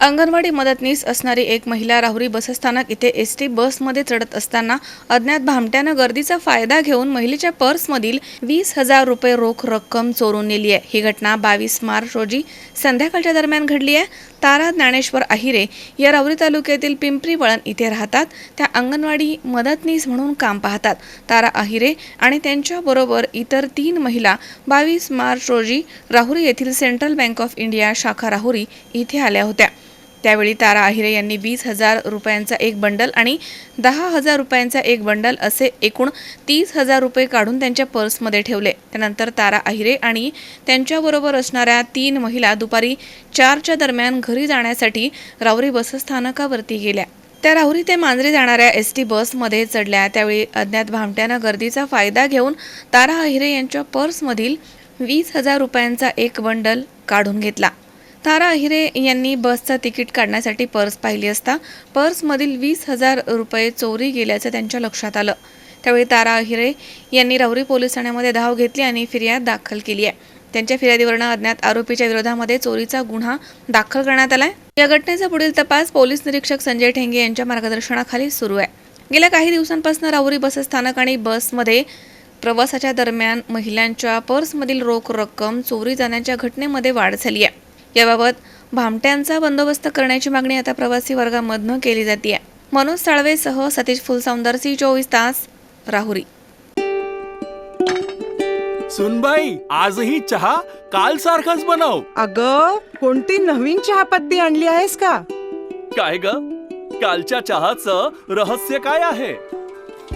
अंगणवाडी मदतनीस असणारी एक महिला राहुरी बसस्थानक इथे एस टी बसमध्ये चढत असताना अज्ञात भामट्यानं गर्दीचा फायदा घेऊन महिलेच्या पर्समधील वीस हजार रुपये रोख रक्कम चोरून नेली आहे. ही घटना बावीस मार्च रोजी संध्याकाळच्या दरम्यान घडली आहे. तारा ज्ञानेश्वर आहिरे या राहुरी तालुक्यातील पिंपरी वळण इथे राहतात. त्या अंगणवाडी मदतनीस म्हणून काम पाहतात. तारा आहिरे आणि त्यांच्याबरोबर इतर तीन महिला बावीस मार्च रोजी राहुरी येथील सेंट्रल बँक ऑफ इंडिया शाखा राहुरी इथे आल्या होत्या. त्यावेळी तारा आहिरे यांनी वीस हजार रुपयांचा एक बंडल आणि दहा हजार रुपयांचा एक बंडल असे एकूण तीस हजार रुपये काढून त्यांच्या पर्समध्ये ठेवले. त्यानंतर तारा आहिरे आणि त्यांच्याबरोबर असणाऱ्या तीन महिला दुपारी चारच्या दरम्यान घरी जाण्यासाठी राहुरी बसस्थानकावरती गेल्या. त्या राहुरी ते मांजरी जाणाऱ्या एस टी बसमध्ये चढल्या. त्यावेळी अज्ञात भामट्यानं गर्दीचा फायदा घेऊन तारा आहिरे यांच्या पर्समधील वीस हजार रुपयांचा एक बंडल काढून घेतला. तारा अहिरे यांनी बसचं तिकीट काढण्यासाठी पर्स पाहिली असता पर्समधील वीस हजार रुपये चोरी गेल्याचं त्यांच्या लक्षात आलं. त्यावेळी तारा अहिरे यांनी राहुरी पोलीस ठाण्यामध्ये धाव घेतली आणि फिर्याद दाखल केली आहे. त्यांच्या फिर्यादीवरनं अज्ञात आरोपीच्या विरोधामध्ये चोरीचा गुन्हा दाखल करण्यात आलाय. या घटनेचा पुढील तपास पोलीस निरीक्षक संजय ठेंगे यांच्या मार्गदर्शनाखाली सुरू आहे. गेल्या काही दिवसांपासून राहुरी बसस्थानक आणि बसमध्ये प्रवासाच्या दरम्यान महिलांच्या पर्समधील रोख रक्कम चोरी जाण्याच्या घटनेमध्ये वाढ झाली आहे. याबाबत भामट्यांचा बंदोबस्त करण्याची मागणी आता प्रवासी वर्गामधनं केली जाते मनोज साळवेसह सतीश फुलसौंदरसी चोवीस तास राहुरी. सुनबाई आजही चहा काल सारखाच बनव. अग कोणती नवीन चहापत्ती आणली आहेस का? काय ग? कालच्या चहाचं रहस्य काय आहे?